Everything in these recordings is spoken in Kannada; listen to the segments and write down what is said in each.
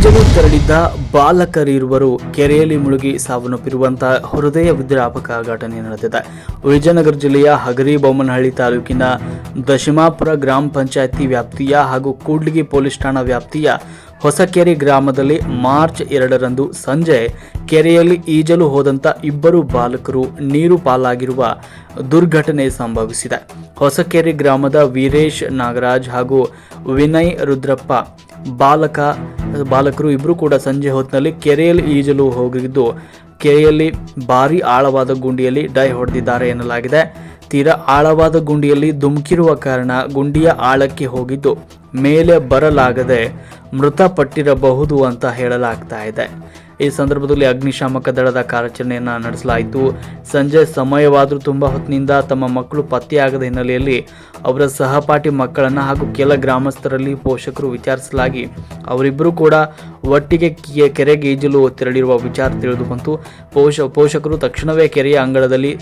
ಈಜಲು ತೆರಳಿದ್ದ ಬಾಲಕರಿರುವರು ಕೆರೆಯಲ್ಲಿ ಮುಳುಗಿ ಸಾವನ್ನಪ್ಪಿರುವಂತಹ ಹೃದಯ ವಿದ್ರಾಪಕ ಘಟನೆ ನಡೆದಿದೆ. ವಿಜಯನಗರ ಜಿಲ್ಲೆಯ ಹಗರಿ ಬೊಮ್ಮನಹಳ್ಳಿ ತಾಲೂಕಿನ ದಶಮಾಪುರ ಗ್ರಾಮ ಪಂಚಾಯತಿ ವ್ಯಾಪ್ತಿಯ ಹಾಗೂ ಕೂಡ್ಲಿಗಿ ಪೊಲೀಸ್ ಠಾಣಾ ವ್ಯಾಪ್ತಿಯ ಹೊಸಕೆರೆ ಗ್ರಾಮದಲ್ಲಿ ಮಾರ್ಚ್ ಎರಡರಂದು ಸಂಜೆ ಕೆರೆಯಲ್ಲಿ ಈಜಲು ಹೋದಂಥ ಇಬ್ಬರು ಬಾಲಕರು ನೀರು ಪಾಲಾಗಿರುವ ದುರ್ಘಟನೆ ಸಂಭವಿಸಿದೆ. ಹೊಸಕೆರೆ ಗ್ರಾಮದ ವೀರೇಶ್ ನಾಗರಾಜ್ ಹಾಗೂ ವಿನಯ್ ರುದ್ರಪ್ಪ ಬಾಲಕ, ಬಾಲಕರು ಇಬ್ಬರು ಕೂಡ ಸಂಜೆ ಹೊತ್ತಿನಲ್ಲಿ ಕೆರೆಯಲ್ಲಿ ಈಜಲು ಹೋಗಿದ್ದು, ಕೆರೆಯಲ್ಲಿ ಭಾರಿ ಆಳವಾದ ಗುಂಡಿಯಲ್ಲಿ ಡೈ ಹೊಡೆದಿದ್ದಾರೆ ಎನ್ನಲಾಗಿದೆ. ತೀರಾ ಆಳವಾದ ಗುಂಡಿಯಲ್ಲಿ ಧುಮುಕಿರುವ ಕಾರಣ ಗುಂಡಿಯ ಆಳಕ್ಕೆ ಹೋಗಿದ್ದು, ಮೇಲೆ ಬರಲಾಗದೆ ಮೃತಪಟ್ಟಿರಬಹುದು ಅಂತ ಹೇಳಲಾಗ್ತಾ ಇದೆ. ಈ ಸಂದರ್ಭದಲ್ಲಿ ಅಗ್ನಿಶಾಮಕ ದಳದ ಕಾರ್ಯಾಚರಣೆಯನ್ನು ನಡೆಸಲಾಯಿತು. ಸಂಜೆ ಸಮಯವಾದರೂ ತುಂಬ ಹೊತ್ತಿನಿಂದ ತಮ್ಮ ಮಕ್ಕಳು ಪತ್ತೆಯಾಗದ ಹಿನ್ನೆಲೆಯಲ್ಲಿ ಅವರ ಸಹಪಾಠಿ ಮಕ್ಕಳನ್ನು ಹಾಗೂ ಕೆಲ ಗ್ರಾಮಸ್ಥರಲ್ಲಿ ಪೋಷಕರು ವಿಚಾರಿಸಲಾಗಿ, ಅವರಿಬ್ಬರೂ ಕೂಡ ಒಟ್ಟಿಗೆ ಕೆರೆಗೆ ಈಜಲು ತೆರಳಿರುವ ವಿಚಾರ ತಿಳಿದು ಬಂತು. ಪೋಷ, ಪೋಷಕರು ತಕ್ಷಣವೇ ಕೆರೆಯ ಅಂಗಳದಲ್ಲಿ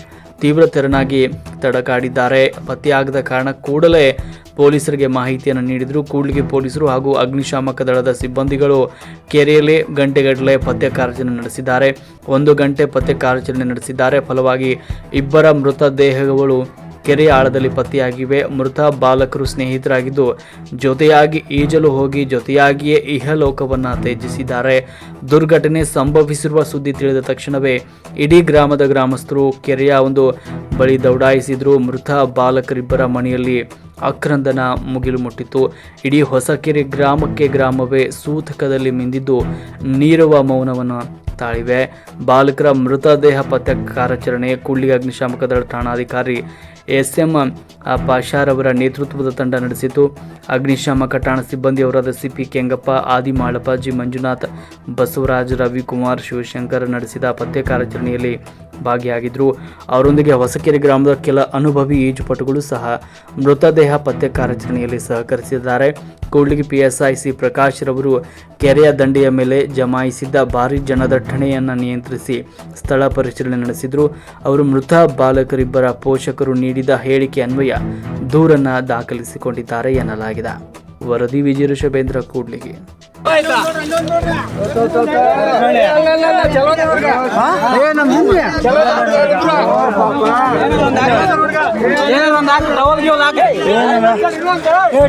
ತೀವ್ರ ತೆರನಾಗಿ ತಡಕಾಡಿದ್ದಾರೆ. ಪತ್ತೆಯಾಗದ ಕಾರಣ ಕೂಡಲೇ ಪೊಲೀಸರಿಗೆ ಮಾಹಿತಿಯನ್ನು ನೀಡಿದರು. ಕೂಡ್ಲಿಗೆ ಪೊಲೀಸರು ಹಾಗೂ ಅಗ್ನಿಶಾಮಕ ದಳದ ಸಿಬ್ಬಂದಿಗಳು ಕೆರೆಯಲ್ಲಿ ಗಂಟೆಗಟ್ಟಲೆ ಪತ್ತೆ ಕಾರ್ಯಾಚರಣೆ ನಡೆಸಿದ್ದಾರೆ. ಒಂದು ಗಂಟೆ ಪತ್ತೆ ಕಾರ್ಯಾಚರಣೆ ನಡೆಸಿದ್ದಾರೆ. ಫಲವಾಗಿ ಇಬ್ಬರ ಮೃತದೇಹಗಳು ಕೆರೆಯ ಆಳದಲ್ಲಿ ಪತ್ತೆಯಾಗಿವೆ. ಮೃತ ಬಾಲಕರು ಸ್ನೇಹಿತರಾಗಿದ್ದು, ಜೊತೆಯಾಗಿ ಈಜಲು ಹೋಗಿ ಜೊತೆಯಾಗಿಯೇ ಇಹಲೋಕವನ್ನು ತ್ಯಜಿಸಿದ್ದಾರೆ. ದುರ್ಘಟನೆ ಸಂಭವಿಸಿರುವ ಸುದ್ದಿ ತಿಳಿದ ತಕ್ಷಣವೇ ಇಡೀ ಗ್ರಾಮದ ಗ್ರಾಮಸ್ಥರು ಕೆರೆಯ ಒಂದು ಬಳಿ ದೌಡಾಯಿಸಿದ್ರು. ಮೃತ ಬಾಲಕರಿಬ್ಬರ ಮನೆಯಲ್ಲಿ ಅಕ್ರಂದನ ಮುಗಿಲು ಮುಟ್ಟಿತು ಇಡೀ ಹೊಸಕೆರೆ ಗ್ರಾಮಕ್ಕೆ ಗ್ರಾಮವೇ ಸೂತಕದಲ್ಲಿ ಮಿಂದಿದ್ದು, ನೀರವ ಮೌನವನ್ನು ತಾಳಿವೆ ಬಾಲಕರ ಮೃತದೇಹ ಪತ್ತೆ ಕಾರ್ಯಾಚರಣೆ ಕೂಡ್ಲಿ ಅಗ್ನಿಶಾಮಕ ದಳ ಠಾಣಾಧಿಕಾರಿ ಎಸ್ ಎಂ ಪಾಷಾರವರ ನೇತೃತ್ವದ ತಂಡ ನಡೆಸಿತು. ಅಗ್ನಿಶಾಮಕ ಠಾಣಾ ಸಿಬ್ಬಂದಿಯವರಾದ ಸಿಪಿ ಕೆಂಗಪ್ಪ ಆದಿ ಮಾಳಪ್ಪ ಜಿ ಮಂಜುನಾಥ್, ಬಸವರಾಜ್ ರವಿಕುಮಾರ್, ಶಿವಶಂಕರ್ ನಡೆಸಿದ ಪತ್ತೆ ಕಾರ್ಯಾಚರಣೆಯಲ್ಲಿ ಭಾಗಿಯಾಗಿದ್ದರು ಅವರೊಂದಿಗೆ ಹೊಸಕೆರೆ ಗ್ರಾಮದ ಕೆಲ ಅನುಭವಿ ಈಜುಪಟುಗಳು ಸಹ ಮೃತದೇಹ ಪತ್ತೆ ಕಾರ್ಯಾಚರಣೆಯಲ್ಲಿ ಸಹಕರಿಸಿದ್ದಾರೆ. ಕೂಡ್ಲಿಗಿ ಪಿಎಸ್ಐ ಸಿ ಪ್ರಕಾಶ್ ರವರು ಕೆರೆಯ ದಂಡೆಯ ಮೇಲೆ ಜಮಾಯಿಸಿದ್ದ ಭಾರಿ ಜನದಟ್ಟಣೆಯನ್ನು ನಿಯಂತ್ರಿಸಿ ಸ್ಥಳ ಪರಿಶೀಲನೆ ನಡೆಸಿದರು. ಅವರು ಮೃತ ಬಾಲಕರಿಬ್ಬರ ಪೋಷಕರು ನೀಡಿದ ಹೇಳಿಕೆ ಅನ್ವಯ ದೂರನ್ನು ದಾಖಲಿಸಿಕೊಂಡಿದ್ದಾರೆ ಎನ್ನಲಾಗಿದೆ. ವರದಿ ವಿಜಯ ಕೂಡ್ಲಿಗಿ.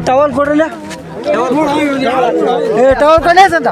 ಟವಲ್ ಕೊಡ್ರಲ್ಲ? ಏ ಟವಲ್ ಕೊಡ್ಲೇ ಸಂತ